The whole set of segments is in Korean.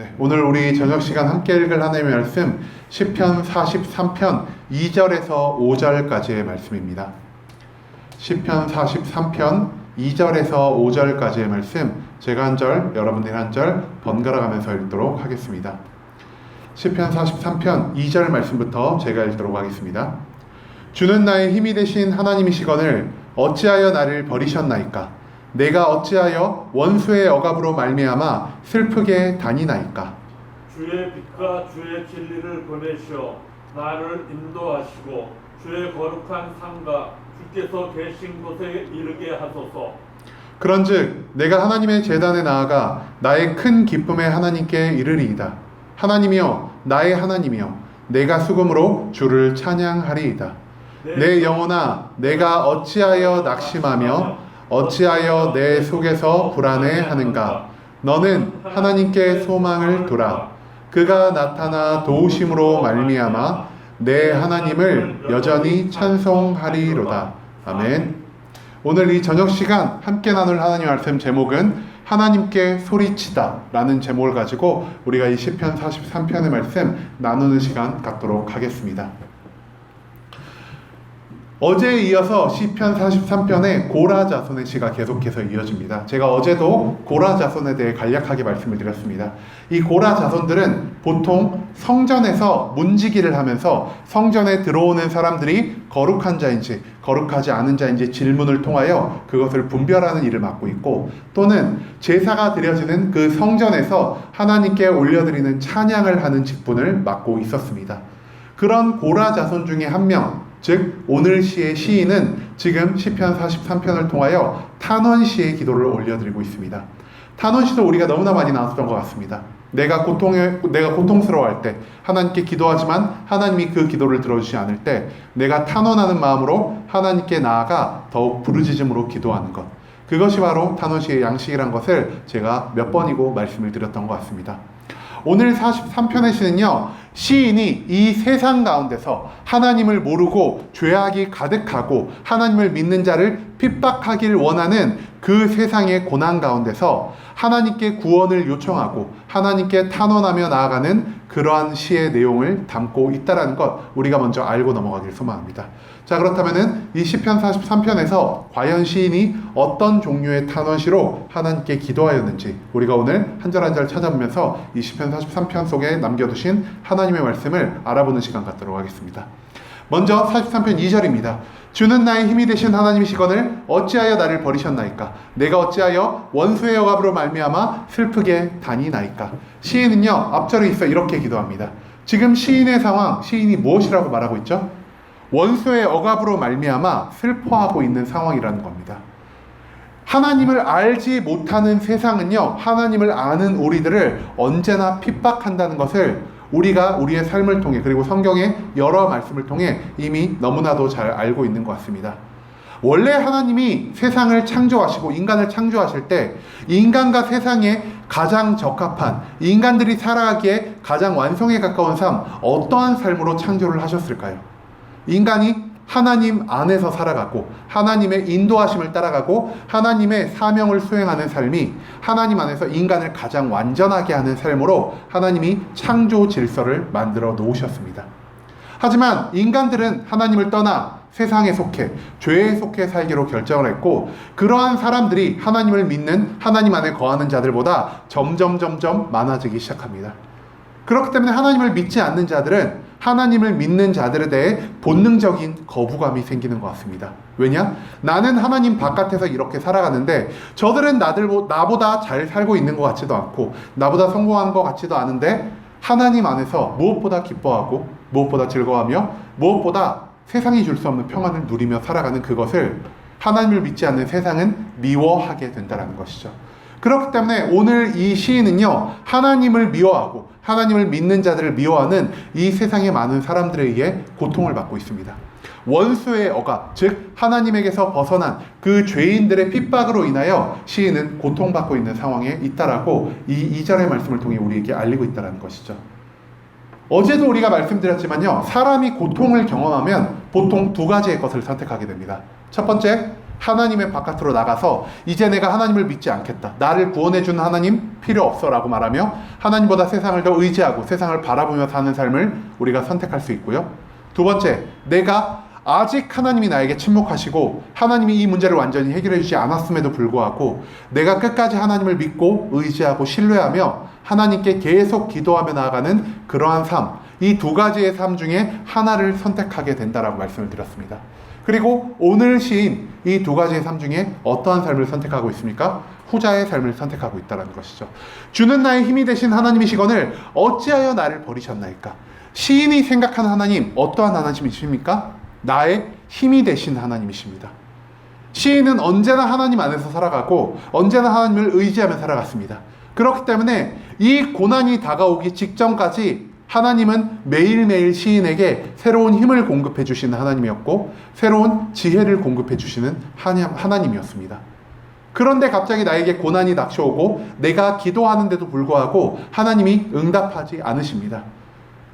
네, 오늘 우리 저녁 시간 함께 읽을 하나님의 말씀 10편 43편 2절에서 5절까지의 말씀입니다. 10편 43편 2절에서 5절까지의 말씀 제가 한 절, 여러분들이 한 절 번갈아 가면서 읽도록 하겠습니다. 10편 43편 2절 말씀부터 제가 읽도록 하겠습니다. 주는 나의 힘이 되신 하나님이시거늘 어찌하여 나를 버리셨나이까 내가 어찌하여 원수의 억압으로 말미암아 슬프게 다니나이까? 주의 빛과 주의 진리를 보내시어 나를 인도하시고 주의 거룩한 상가 주께서 계신 곳에 이르게 하소서. 그런즉 내가 하나님의 제단에 나아가 나의 큰 기쁨의 하나님께 이르리이다. 하나님이여 나의 하나님이여 내가 수금으로 주를 찬양하리이다. 내 영혼아 내가 어찌하여 낙심하며 어찌하여 내 속에서 불안해 하는가? 너는 하나님께 소망을 두라. 그가 나타나 도우심으로 말미암아 내 하나님을 여전히 찬송하리로다. 아멘. 오늘 이 저녁 시간 함께 나눌 하나님 말씀 제목은 하나님께 소리치다 라는 제목을 가지고 우리가 이 시편 43편의 말씀 나누는 시간 갖도록 하겠습니다 어제에 이어서 시편 43편의 고라 자손의 시가 계속해서 이어집니다. 제가 어제도 고라 자손에 대해 간략하게 말씀을 드렸습니다. 이 고라 자손들은 보통 성전에서 문지기를 하면서 성전에 들어오는 사람들이 거룩한 자인지 거룩하지 않은 자인지 질문을 통하여 그것을 분별하는 일을 맡고 있고 또는 제사가 드려지는 그 성전에서 하나님께 올려드리는 찬양을 하는 직분을 맡고 있었습니다. 그런 고라 자손 중에 한 명, 즉 오늘 시의 시인은 지금 시편 43편을 통하여 탄원 시의 기도를 올려드리고 있습니다. 탄원 시도 우리가 너무나 많이 나왔던 것 같습니다. 내가 고통에 내가 고통스러워할 때 하나님께 기도하지만 하나님이 그 기도를 들어주지 않을 때 내가 탄원하는 마음으로 하나님께 나아가 더욱 부르짖음으로 기도하는 것. 그것이 바로 탄원 시의 양식이란 것을 제가 몇 번이고 말씀을 드렸던 것 같습니다. 오늘 43편의 시는요, 시인이 이 세상 가운데서 하나님을 모르고 죄악이 가득하고 하나님을 믿는 자를 핍박하길 원하는 그 세상의 고난 가운데서 하나님께 구원을 요청하고 하나님께 탄원하며 나아가는 그러한 시의 내용을 담고 있다라는 것 우리가 먼저 알고 넘어가길 소망합니다. 자 그렇다면은 이 시편 43편에서 과연 시인이 어떤 종류의 탄원시로 하나님께 기도하였는지 우리가 오늘 한 절 한 절 찾아보면서 이 시편 43편 속에 남겨두신 하나님의 말씀을 알아보는 시간 갖도록 하겠습니다. 먼저 43편 2절입니다. 주는 나의 힘이 되신 하나님이시거늘 어찌하여 나를 버리셨나이까? 내가 어찌하여 원수의 억압으로 말미암아 슬프게 다니나이까? 시인은요 앞절에 있어 이렇게 기도합니다. 지금 시인의 상황, 시인이 무엇이라고 말하고 있죠? 원수의 억압으로 말미암아 슬퍼하고 있는 상황이라는 겁니다. 하나님을 알지 못하는 세상은요, 하나님을 아는 우리들을 언제나 핍박한다는 것을 우리가 우리의 삶을 통해 그리고 성경의 여러 말씀을 통해 이미 너무나도 잘 알고 있는 것 같습니다. 원래 하나님이 세상을 창조하시고 인간을 창조하실 때 인간과 세상에 가장 적합한 인간들이 살아가기에 가장 완성에 가까운 삶 어떠한 삶으로 창조를 하셨을까요? 인간이 하나님 안에서 살아가고 하나님의 인도하심을 따라가고 하나님의 사명을 수행하는 삶이 하나님 안에서 인간을 가장 완전하게 하는 삶으로 하나님이 창조 질서를 만들어 놓으셨습니다. 하지만 인간들은 하나님을 떠나 세상에 속해 죄에 속해 살기로 결정을 했고 그러한 사람들이 하나님을 믿는 하나님 안에 거하는 자들보다 점점 점점 많아지기 시작합니다. 그렇기 때문에 하나님을 믿지 않는 자들은 하나님을 믿는 자들에 대해 본능적인 거부감이 생기는 것 같습니다. 왜냐? 나는 하나님 바깥에서 이렇게 살아가는데 저들은 나들 나보다 잘 살고 있는 것 같지도 않고 나보다 성공한 것 같지도 않은데 하나님 안에서 무엇보다 기뻐하고 무엇보다 즐거워하며 무엇보다 세상이 줄 수 없는 평안을 누리며 살아가는 그것을 하나님을 믿지 않는 세상은 미워하게 된다는 것이죠. 그렇기 때문에 오늘 이 시인은요, 하나님을 미워하고 하나님을 믿는 자들을 미워하는 이 세상의 많은 사람들에 의해 고통을 받고 있습니다. 원수의 억압, 즉 하나님에게서 벗어난 그 죄인들의 핍박으로 인하여 시인은 고통받고 있는 상황에 있다라고 이 2절의 말씀을 통해 우리에게 알리고 있다는 것이죠. 어제도 우리가 말씀드렸지만요, 사람이 고통을 경험하면 보통 두 가지의 것을 선택하게 됩니다. 첫 번째, 하나님의 바깥으로 나가서 이제 내가 하나님을 믿지 않겠다. 나를 구원해 주는 하나님 필요 없어라고 말하며 하나님보다 세상을 더 의지하고 세상을 바라보며 사는 삶을 우리가 선택할 수 있고요. 두 번째, 내가 아직 하나님이 나에게 침묵하시고 하나님이 이 문제를 완전히 해결해 주지 않았음에도 불구하고 내가 끝까지 하나님을 믿고 의지하고 신뢰하며 하나님께 계속 기도하며 나아가는 그러한 삶, 이 두 가지의 삶 중에 하나를 선택하게 된다라고 말씀을 드렸습니다. 그리고 오늘 시인 이 두 가지의 삶 중에 어떠한 삶을 선택하고 있습니까? 후자의 삶을 선택하고 있다는 것이죠. 주는 나의 힘이 되신 하나님이시거늘 어찌하여 나를 버리셨나이까? 시인이 생각하는 하나님 어떠한 하나님이십니까? 나의 힘이 되신 하나님이십니다. 시인은 언제나 하나님 안에서 살아가고 언제나 하나님을 의지하며 살아갔습니다. 그렇기 때문에 이 고난이 다가오기 직전까지 하나님은 매일매일 시인에게 새로운 힘을 공급해 주시는 하나님이었고 새로운 지혜를 공급해 주시는 하나- 하나님이었습니다. 그런데 갑자기 나에게 고난이 닥쳐오고 내가 기도하는데도 불구하고 하나님이 응답하지 않으십니다.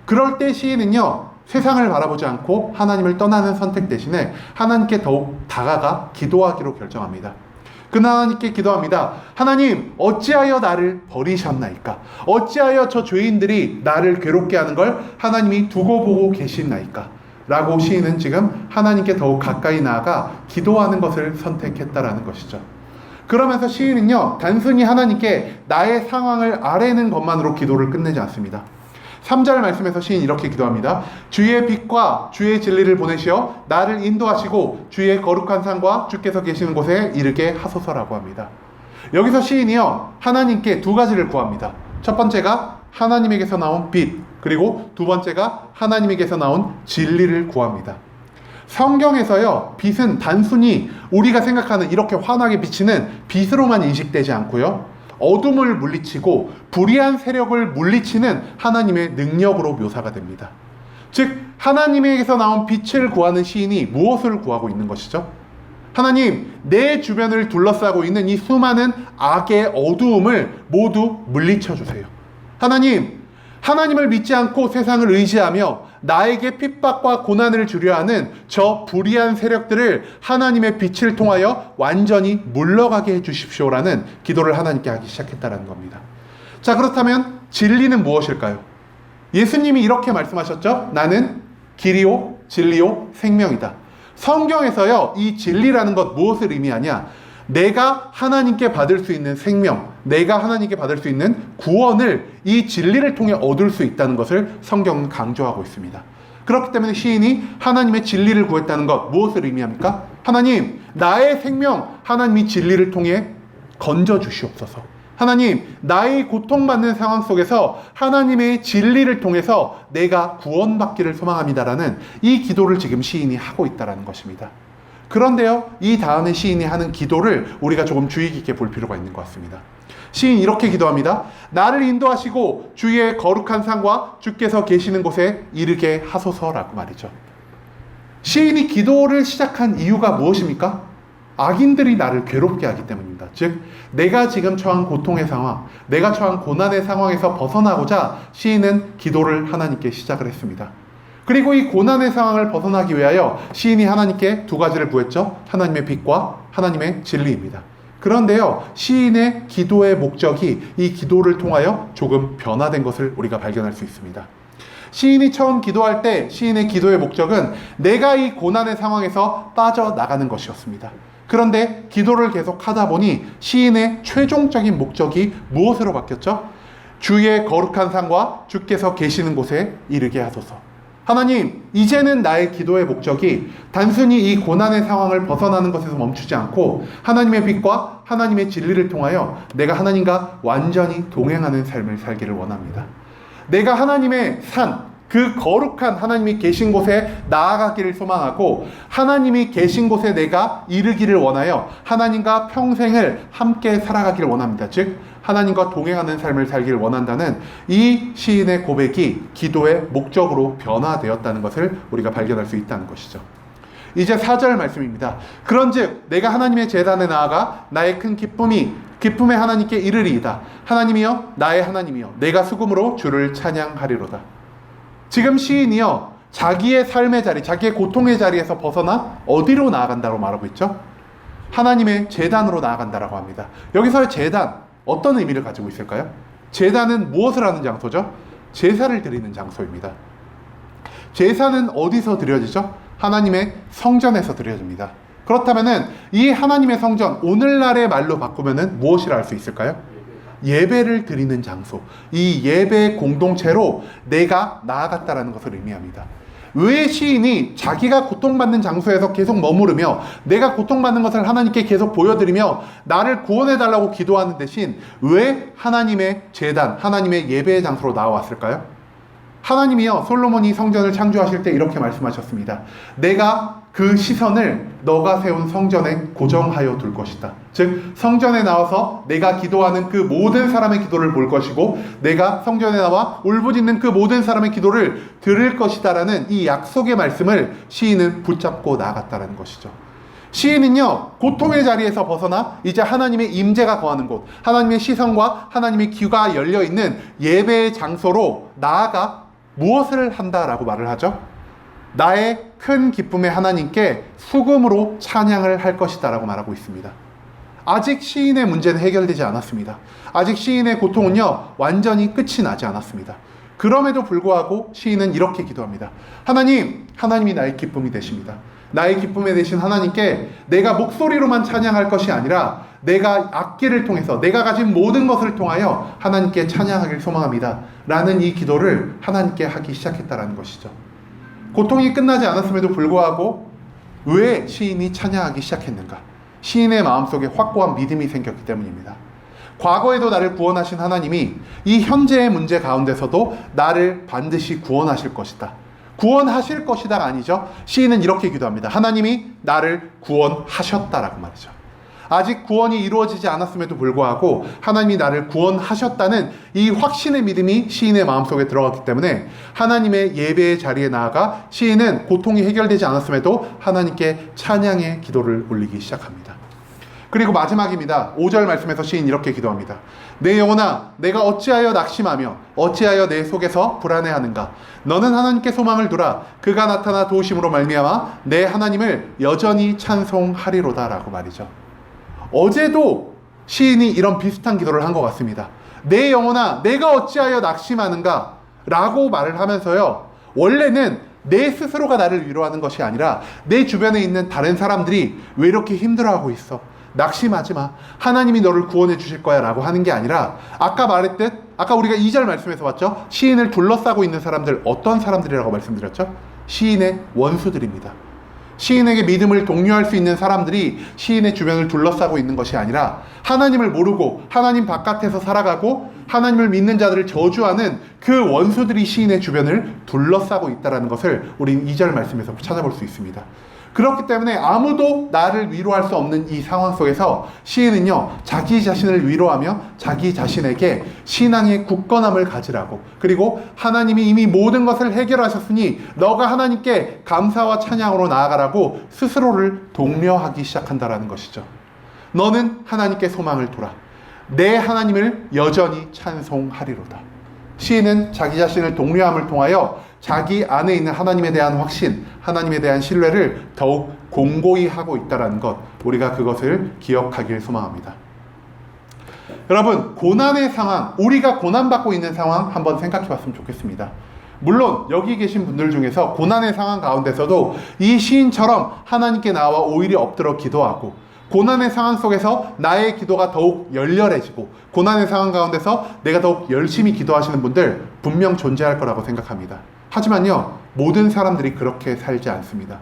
그럴 때 시인은요, 세상을 바라보지 않고 하나님을 떠나는 선택 대신에 하나님께 더욱 다가가 기도하기로 결정합니다. 그 하나님께 기도합니다. 하나님, 어찌하여 나를 버리셨나이까? 어찌하여 저 죄인들이 나를 괴롭게 하는 걸 하나님이 두고 보고 계시나이까? 라고 시인은 지금 하나님께 더욱 가까이 나아가 기도하는 것을 선택했다라는 것이죠. 그러면서 시인은요, 단순히 하나님께 나의 상황을 아뢰는 것만으로 기도를 끝내지 않습니다. 3절 말씀에서 시인 이렇게 기도합니다. 주의 빛과 주의 진리를 보내시어 나를 인도하시고 주의 거룩한 산과 주께서 계시는 곳에 이르게 하소서라고 합니다. 여기서 시인이요, 하나님께 두 가지를 구합니다. 첫 번째가 하나님에게서 나온 빛, 그리고 두 번째가 하나님에게서 나온 진리를 구합니다. 성경에서요, 빛은 단순히 우리가 생각하는 이렇게 환하게 비치는 빛으로만 인식되지 않고요, 어둠을 물리치고 불의한 세력을 물리치는 하나님의 능력으로 묘사가 됩니다. 즉, 하나님에게서 나온 빛을 구하는 시인이 무엇을 구하고 있는 것이죠? 하나님, 내 주변을 둘러싸고 있는 이 수많은 악의 어두움을 모두 물리쳐 주세요. 하나님, 하나님을 믿지 않고 세상을 의지하며 나에게 핍박과 고난을 주려 하는 저 불의한 세력들을 하나님의 빛을 통하여 완전히 물러가게 해 주십시오라는 기도를 하나님께 하기 시작했다는 겁니다. 자, 그렇다면 진리는 무엇일까요? 예수님이 이렇게 말씀하셨죠? 나는 길이요, 진리요, 생명이다. 성경에서요, 이 진리라는 것 무엇을 의미하냐? 내가 하나님께 받을 수 있는 생명, 내가 하나님께 받을 수 있는 구원을 이 진리를 통해 얻을 수 있다는 것을 성경은 강조하고 있습니다. 그렇기 때문에 시인이 하나님의 진리를 구했다는 것 무엇을 의미합니까? 하나님, 나의 생명, 하나님이 진리를 통해 건져 주시옵소서. 하나님, 나의 고통받는 상황 속에서 하나님의 진리를 통해서 내가 구원받기를 소망합니다라는 이 기도를 지금 시인이 하고 있다라는 것입니다. 그런데요, 이 다음에 시인이 하는 기도를 우리가 조금 주의 깊게 볼 필요가 있는 것 같습니다. 시인 이렇게 기도합니다. 나를 인도하시고 주의 거룩한 산과 주께서 계시는 곳에 이르게 하소서라고 말이죠. 시인이 기도를 시작한 이유가 무엇입니까? 악인들이 나를 괴롭게 하기 때문입니다. 즉, 내가 지금 처한 고통의 상황, 내가 처한 고난의 상황에서 벗어나고자 시인은 기도를 하나님께 시작을 했습니다. 그리고 이 고난의 상황을 벗어나기 위하여 시인이 하나님께 두 가지를 구했죠. 하나님의 빛과 하나님의 진리입니다. 그런데요, 시인의 기도의 목적이 이 기도를 통하여 조금 변화된 것을 우리가 발견할 수 있습니다. 시인이 처음 기도할 때 시인의 기도의 목적은 내가 이 고난의 상황에서 빠져나가는 것이었습니다. 그런데 기도를 계속 하다 보니 시인의 최종적인 목적이 무엇으로 바뀌었죠? 주의 거룩한 산과 주께서 계시는 곳에 이르게 하소서. 하나님, 이제는 나의 기도의 목적이 단순히 이 고난의 상황을 벗어나는 것에서 멈추지 않고 하나님의 빛과 하나님의 진리를 통하여 내가 하나님과 완전히 동행하는 삶을 살기를 원합니다. 내가 하나님의 산, 그 거룩한 하나님이 계신 곳에 나아가기를 소망하고 하나님이 계신 곳에 내가 이르기를 원하여 하나님과 평생을 함께 살아가기를 원합니다. 즉, 하나님과 동행하는 삶을 살기를 원한다는 이 시인의 고백이 기도의 목적으로 변화되었다는 것을 우리가 발견할 수 있다는 것이죠. 이제 4절 말씀입니다. 그런즉 내가 하나님의 재단에 나아가 나의 큰 기쁨이 기쁨의 하나님께 이르리이다. 하나님이여 나의 하나님이여 내가 수금으로 주를 찬양하리로다. 지금 시인이요 자기의 삶의 자리, 자기의 고통의 자리에서 벗어나 어디로 나아간다고 말하고 있죠? 하나님의 재단으로 나아간다라고 합니다. 여기서의 재단 어떤 의미를 가지고 있을까요? 재단은 무엇을 하는 장소죠? 제사를 드리는 장소입니다. 제사는 어디서 드려지죠? 하나님의 성전에서 드려집니다. 그렇다면은 이 하나님의 성전 오늘날의 말로 바꾸면은 무엇이라 할 수 있을까요? 예배를 드리는 장소. 이 예배 공동체로 내가 나아갔다라는 것을 의미합니다. 왜 시인이 자기가 고통받는 장소에서 계속 머무르며 내가 고통받는 것을 하나님께 계속 보여드리며 나를 구원해달라고 기도하는 대신 왜 하나님의 재단, 하나님의 예배의 장소로 나와왔을까요? 하나님이요 솔로몬이 성전을 창조하실 때 이렇게 말씀하셨습니다. 내가 그 시선을 너가 세운 성전에 고정하여 둘 것이다. 즉 성전에 나와서 내가 기도하는 그 모든 사람의 기도를 볼 것이고 내가 성전에 나와 울부짖는 그 모든 사람의 기도를 들을 것이다라는 이 약속의 말씀을 시인은 붙잡고 나갔다라는 것이죠. 시인은요 고통의 자리에서 벗어나 이제 하나님의 임재가 거하는 곳, 하나님의 시선과 하나님의 귀가 열려 있는 예배의 장소로 나아가 무엇을 한다라고 말을 하죠? 나의 큰 기쁨의 하나님께 수금으로 찬양을 할 것이다 라고 말하고 있습니다. 아직 시인의 문제는 해결되지 않았습니다. 아직 시인의 고통은요 완전히 끝이 나지 않았습니다. 그럼에도 불구하고 시인은 이렇게 기도합니다. 하나님, 하나님이 나의 기쁨이 되십니다. 나의 기쁨에 대신 하나님께 내가 목소리로만 찬양할 것이 아니라 내가 악기를 통해서 내가 가진 모든 것을 통하여 하나님께 찬양하길 소망합니다. 라는 이 기도를 하나님께 하기 시작했다라는 것이죠. 고통이 끝나지 않았음에도 불구하고 왜 시인이 찬양하기 시작했는가? 시인의 마음속에 확고한 믿음이 생겼기 때문입니다. 과거에도 나를 구원하신 하나님이 이 현재의 문제 가운데서도 나를 반드시 구원하실 것이다. 구원하실 것이다가 아니죠. 시인은 이렇게 기도합니다. 하나님이 나를 구원하셨다라고 말이죠. 아직 구원이 이루어지지 않았음에도 불구하고 하나님이 나를 구원하셨다는 이 확신의 믿음이 시인의 마음속에 들어갔기 때문에 하나님의 예배의 자리에 나아가 시인은 고통이 해결되지 않았음에도 하나님께 찬양의 기도를 올리기 시작합니다. 그리고 마지막입니다. 5절 말씀에서 시인 이렇게 기도합니다. 내 영혼아, 내가 어찌하여 낙심하며 어찌하여 내 속에서 불안해하는가? 너는 하나님께 소망을 두라. 그가 나타나 도우심으로 말미암아 내 하나님을 여전히 찬송하리로다라고 말이죠. 어제도 시인이 이런 비슷한 기도를 한 것 같습니다. 내 영혼아, 내가 어찌하여 낙심하는가? 라고 말을 하면서요. 원래는 내 스스로가 나를 위로하는 것이 아니라 내 주변에 있는 다른 사람들이 왜 이렇게 힘들어하고 있어? 낙심하지 마. 하나님이 너를 구원해 주실 거야 라고 하는 게 아니라 아까 말했듯 아까 우리가 2절 말씀에서 봤죠? 시인을 둘러싸고 있는 사람들 어떤 사람들이라고 말씀드렸죠? 시인의 원수들입니다. 시인에게 믿음을 독려할 수 있는 사람들이 시인의 주변을 둘러싸고 있는 것이 아니라 하나님을 모르고 하나님 바깥에서 살아가고 하나님을 믿는 자들을 저주하는 그 원수들이 시인의 주변을 둘러싸고 있다는 것을 우린 2절 말씀에서 찾아볼 수 있습니다. 그렇기 때문에 아무도 나를 위로할 수 없는 이 상황 속에서 시인은요, 자기 자신을 위로하며 자기 자신에게 신앙의 굳건함을 가지라고, 그리고 하나님이 이미 모든 것을 해결하셨으니 너가 하나님께 감사와 찬양으로 나아가라고 스스로를 독려하기 시작한다라는 것이죠. 너는 하나님께 소망을 둬라. 내 하나님을 여전히 찬송하리로다. 시인은 자기 자신을 독려함을 통하여 자기 안에 있는 하나님에 대한 확신, 하나님에 대한 신뢰를 더욱 공고히 하고 있다는 것, 우리가 그것을 기억하길 소망합니다. 여러분, 고난의 상황, 우리가 고난받고 있는 상황 한번 생각해 봤으면 좋겠습니다. 물론 여기 계신 분들 중에서 고난의 상황 가운데서도 이 시인처럼 하나님께 나와 오히려 엎드려 기도하고 고난의 상황 속에서 나의 기도가 더욱 열렬해지고 고난의 상황 가운데서 내가 더욱 열심히 기도하시는 분들 분명 존재할 거라고 생각합니다. 하지만요, 모든 사람들이 그렇게 살지 않습니다.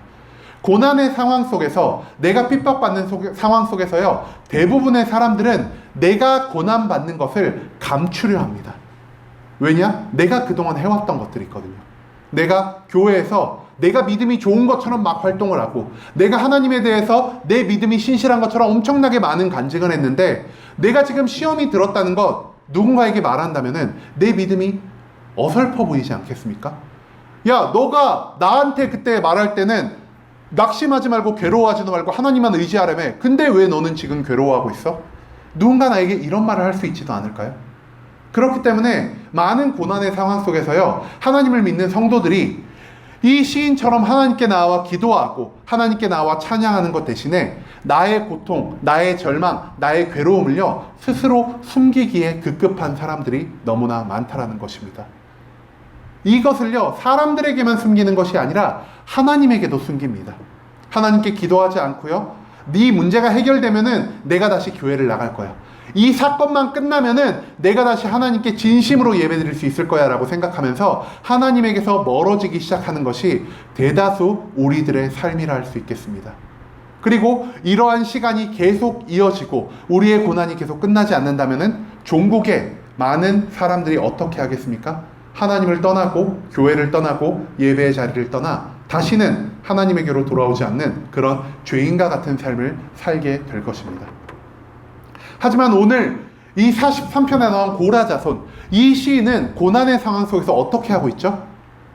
고난의 상황 속에서 내가 핍박받는 속, 상황 속에서요, 대부분의 사람들은 내가 고난받는 것을 감추려 합니다. 왜냐? 내가 그동안 해왔던 것들이 있거든요. 내가 교회에서 내가 믿음이 좋은 것처럼 막 활동을 하고 내가 하나님에 대해서 내 믿음이 신실한 것처럼 엄청나게 많은 간증을 했는데 내가 지금 시험이 들었다는 것 누군가에게 말한다면은 내 믿음이 어설퍼 보이지 않겠습니까? 야, 너가 나한테 그때 말할 때는 낙심하지 말고 괴로워하지도 말고 하나님만 의지하라며. 근데 왜 너는 지금 괴로워하고 있어? 누군가 나에게 이런 말을 할 수 있지도 않을까요? 그렇기 때문에 많은 고난의 상황 속에서요, 하나님을 믿는 성도들이 이 시인처럼 하나님께 나와 기도하고 하나님께 나와 찬양하는 것 대신에 나의 고통, 나의 절망, 나의 괴로움을요 스스로 숨기기에 급급한 사람들이 너무나 많다라는 것입니다. 이것을요 사람들에게만 숨기는 것이 아니라 하나님에게도 숨깁니다. 하나님께 기도하지 않고요. 네 문제가 해결되면은 내가 다시 교회를 나갈 거야. 이 사건만 끝나면은 내가 다시 하나님께 진심으로 예배드릴 수 있을 거야라고 생각하면서 하나님에게서 멀어지기 시작하는 것이 대다수 우리들의 삶이라 할 수 있겠습니다. 그리고 이러한 시간이 계속 이어지고 우리의 고난이 계속 끝나지 않는다면은 종국에 많은 사람들이 어떻게 하겠습니까? 하나님을 떠나고 교회를 떠나고 예배의 자리를 떠나 다시는 하나님에게로 돌아오지 않는 그런 죄인과 같은 삶을 살게 될 것입니다. 하지만 오늘 이 43편에 나온 고라자손 이 시인은 고난의 상황 속에서 어떻게 하고 있죠?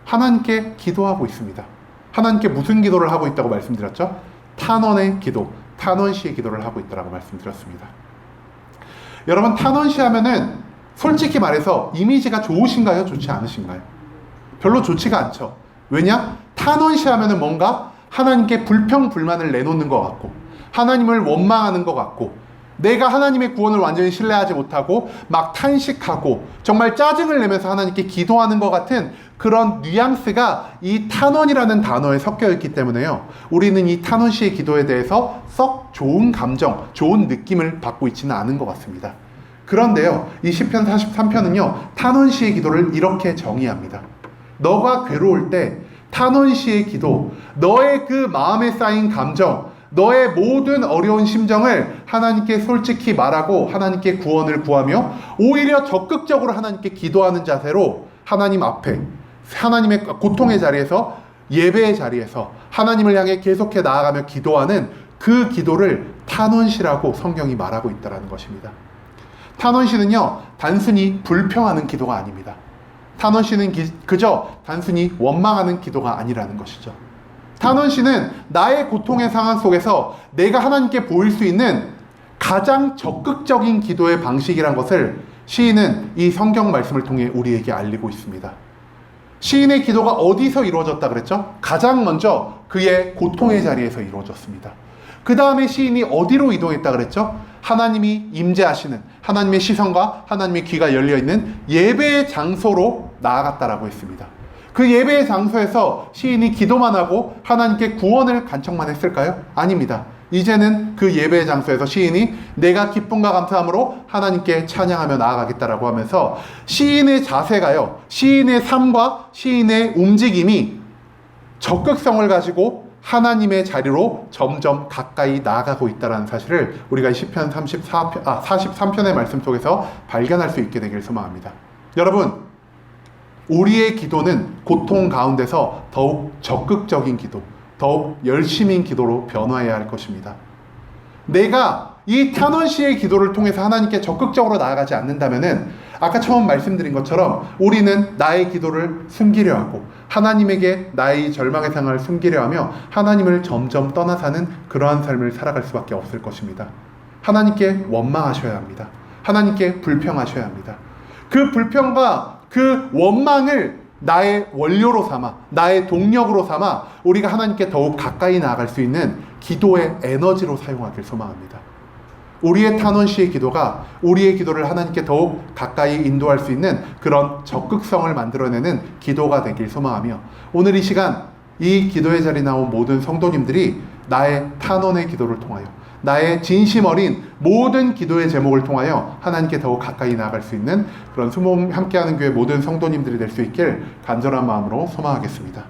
하나님께 기도하고 있습니다. 하나님께 무슨 기도를 하고 있다고 말씀드렸죠? 탄원의 기도, 탄원시의 기도를 하고 있다고 말씀드렸습니다. 여러분 탄원시 하면은 솔직히 말해서 이미지가 좋으신가요? 좋지 않으신가요? 별로 좋지가 않죠. 왜냐? 탄원시 하면은 뭔가 하나님께 불평 불만을 내놓는 것 같고 하나님을 원망하는 것 같고 내가 하나님의 구원을 완전히 신뢰하지 못하고 막 탄식하고 정말 짜증을 내면서 하나님께 기도하는 것 같은 그런 뉘앙스가 이 탄원이라는 단어에 섞여 있기 때문에요. 우리는 이 탄원 씨의 기도에 대해서 썩 좋은 감정, 좋은 느낌을 받고 있지는 않은 것 같습니다. 그런데요, 이 시편 43편은요, 탄원 씨의 기도를 이렇게 정의합니다. 너가 괴로울 때 탄원 씨의 기도, 너의 그 마음에 쌓인 감정, 너의 모든 어려운 심정을 하나님께 솔직히 말하고 하나님께 구원을 구하며 오히려 적극적으로 하나님께 기도하는 자세로 하나님 앞에 하나님의 고통의 자리에서 예배의 자리에서 하나님을 향해 계속해 나아가며 기도하는 그 기도를 탄원시라고 성경이 말하고 있다는 것입니다. 탄원시는요, 단순히 불평하는 기도가 아닙니다. 탄원시는 기- 그저 단순히 원망하는 기도가 아니라는 것이죠. 탄원시는 나의 고통의 상황 속에서 내가 하나님께 보일 수 있는 가장 적극적인 기도의 방식이란 것을 시인은 이 성경 말씀을 통해 우리에게 알리고 있습니다. 시인의 기도가 어디서 이루어졌다 그랬죠? 가장 먼저 그의 고통의 자리에서 이루어졌습니다. 그 다음에 시인이 어디로 이동했다 그랬죠? 하나님이 임재하시는 하나님의 시선과 하나님의 귀가 열려 있는 예배의 장소로 나아갔다라고 했습니다. 그 예배의 장소에서 시인이 기도만 하고 하나님께 구원을 간청만 했을까요? 아닙니다. 이제는 그 예배의 장소에서 시인이 내가 기쁨과 감사함으로 하나님께 찬양하며 나아가겠다라고 하면서 시인의 자세가요, 시인의 삶과 시인의 움직임이 적극성을 가지고 하나님의 자리로 점점 가까이 나아가고 있다는 사실을 우리가 시편 34편, 아, 43편의 말씀 속에서 발견할 수 있게 되길 소망합니다. 여러분, 우리의 기도는 고통 가운데서 더욱 적극적인 기도, 더욱 열심인 기도로 변화해야 할 것입니다. 내가 이 탄원 씨의 기도를 통해서 하나님께 적극적으로 나아가지 않는다면은 아까 처음 말씀드린 것처럼 우리는 나의 기도를 숨기려 하고 하나님에게 나의 절망의 상황을 숨기려 하며 하나님을 점점 떠나 사는 그러한 삶을 살아갈 수밖에 없을 것입니다. 하나님께 원망하셔야 합니다. 하나님께 불평하셔야 합니다. 그 불평과 그 원망을 나의 원료로 삼아, 나의 동력으로 삼아 우리가 하나님께 더욱 가까이 나아갈 수 있는 기도의 에너지로 사용하길 소망합니다. 우리의 탄원 씨의 기도가 우리의 기도를 하나님께 더욱 가까이 인도할 수 있는 그런 적극성을 만들어내는 기도가 되길 소망하며 오늘 이 시간 이 기도의 자리에 나온 모든 성도님들이 나의 탄원의 기도를 통하여 나의 진심 어린 모든 기도의 제목을 통하여 하나님께 더욱 가까이 나아갈 수 있는 그런 수몸 함께하는 교회 모든 성도님들이 될 수 있길 간절한 마음으로 소망하겠습니다.